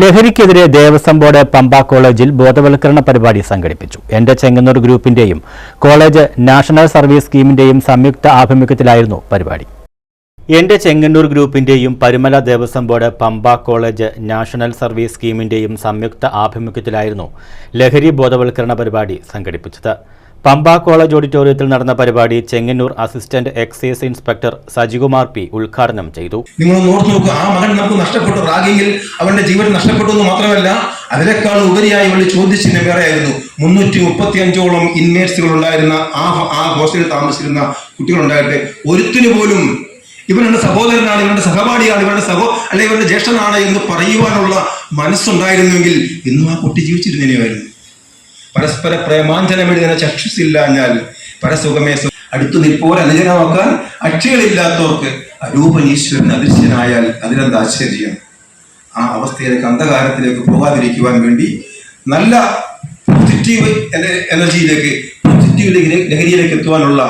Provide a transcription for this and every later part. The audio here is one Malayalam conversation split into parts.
ലഹരിക്കെതിരെ ദേവസ്വം ബോർഡ് പമ്പ കോളേജിൽ ബോധവൽക്കരണ പരിപാടി സംഘടിപ്പിച്ചു. എന്റെ ചെങ്ങന്നൂർ ഗ്രൂപ്പിന്റെയും കോളേജ് നാഷണൽ സർവീസ് സ്കീമിന്റെയും സംയുക്ത ആഭിമുഖ്യത്തിലായിരുന്നു പരിപാടി. എന്റെ Chengannur ഗ്രൂപ്പിന്റെയും Parumala Devaswom board Pampa college national service സ്കീമിന്റെയും സംയുക്ത ആഭിമുഖ്യത്തിലായിരുന്നു ലഹരി ബോധവൽക്കരണ പരിപാടി സംഘടിപ്പിച്ചത്. പമ്പ കോളേജ് ഓഡിറ്റോറിയത്തിൽ നടന്ന പരിപാടി Chengannur assistant excise inspector Sajikumar P ഉദ്ഘാടനം ചെയ്തു. നിങ്ങൾ ഓർത്ത് നോക്കുക ആ മകൻ നമുക്ക് നഷ്ടപ്പെട്ടു. അവന്റെ ജീവൻ നഷ്ടപ്പെട്ടു എന്ന് മാത്രമല്ല അതിനേക്കാൾ ഉപരിയായി ഇവൾ ചോദ്യചിഹ്നം വേറെ ആയിരുന്നു മുന്നൂറ്റി മുപ്പത്തി അഞ്ചോളം ഇൻമേറ്റ്സുകൾ ഉണ്ടായിരുന്ന ആ ആ ഹോസ്റ്റലിൽ താമസിച്ചിരുന്ന കുട്ടികളുണ്ടായിട്ട് ഒരുത്തിനു പോലും ഇവരുടെ സഹോദരനാണ് ഇവരുടെ സഹപാഠിയാണ് ഇവരുടെ സഹോ അല്ലെ ഇവരുടെ ജ്യേഷ്ഠനാണ് എന്ന് പറയുവാനുള്ള മനസ്സുണ്ടായിരുന്നുവെങ്കിൽ ഇന്നും ആ കുട്ടി ജീവിച്ചിരുന്നതിനായിരുന്നു പരസ്പര പ്രേമാഞ്ജനമെഴുതുന്ന ചക്ഷുസില്ലാഞ്ഞാൽ പരസുഖമേ അടുത്തു നിൽപ്പോൾ അനുജനമാക്കാൻ അക്ഷികളില്ലാത്തവർക്ക് അരൂപൻ ഈശ്വരൻ അദൃശ്യനായാൽ അതിനെന്ത് ആശ്ചര്യം? ആ അവസ്ഥയിലേക്ക് അന്ധകാരത്തിലേക്ക് പോകാതിരിക്കുവാൻ വേണ്ടി നല്ല പോസിറ്റീവ് എനർജിയിലേക്ക് പോസിറ്റീവ് ലഹരി- ലഹരിയിലേക്ക് എത്തുവാനുള്ള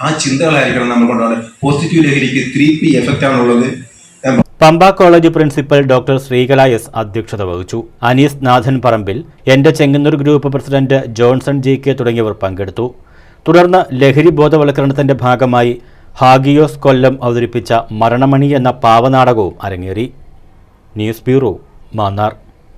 ആ ചിന്തകളായിരിക്കണം നമ്മൾ കൊണ്ടാണ് പോസിറ്റീവ് ലഹരിക്ക് ത്രീ പി എഫക്റ്റ് ആണുള്ളത്. Pampa college principal doctor Sreekala S അധ്യക്ഷത വഹിച്ചു. അനീസ് നാഥൻ പറമ്പിൽ എന്റെ Chengannur group president Johnson G K തുടങ്ങിയവർ പങ്കെടുത്തു. തുടർന്ന് ലഹരി ബോധവൽക്കരണത്തിന്റെ ഭാഗമായി ഹാഗിയോസ് കൊല്ലം അവതരിപ്പിച്ച മരണമണി എന്ന പാവനാടകവും അരങ്ങേറി. News bureau Mannar.